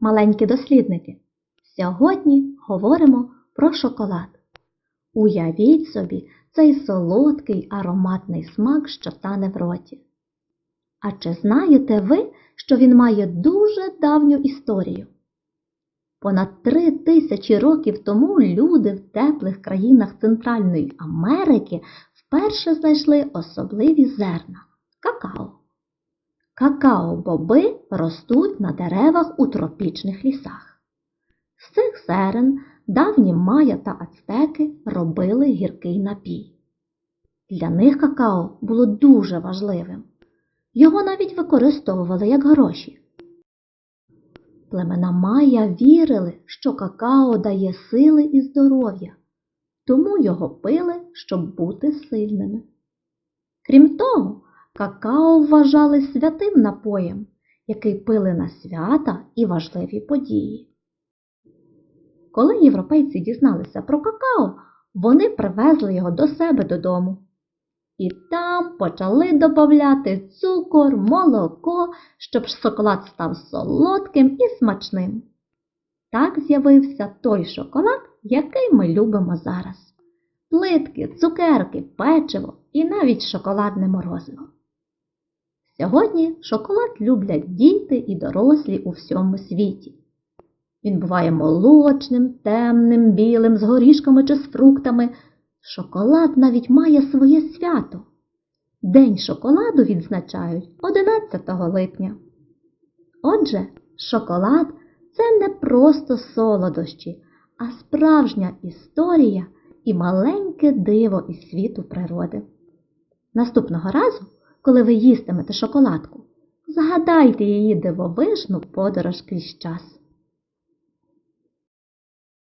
маленькі дослідники! Сьогодні говоримо про шоколад. Уявіть собі цей солодкий ароматний смак, що тане в роті. А чи знаєте ви, що він має дуже давню історію? Понад три тисячі років тому люди в теплих країнах Центральної Америки вперше знайшли особливі зерна какао. Какао-боби ростуть на деревах у тропічних лісах. З цих зерен давні майя та ацтеки робили гіркий напій. Для них какао було дуже важливим. Його навіть використовували як гроші. Племена Майя вірили, що какао дає сили і здоров'я, тому його пили, щоб бути сильними. Крім того, какао вважали святим напоєм, який пили на свята і важливі події. Коли європейці дізналися про какао, вони привезли його до себе додому. І там почали додавати цукор, молоко, щоб шоколад став солодким і смачним. Так з'явився той шоколад, який ми любимо зараз. Плитки, цукерки, печиво і навіть шоколадне морозиво. Сьогодні шоколад люблять діти і дорослі у всьому світі. Він буває молочним, темним, білим, з горішками чи з фруктами. Шоколад навіть має своє свято. День шоколаду відзначають 11 липня. Отже, шоколад це не просто солодощі, а справжня історія і маленьке диво із світу природи. Наступного разу, коли ви їстимете шоколадку, згадайте її дивовижну подорож крізь час.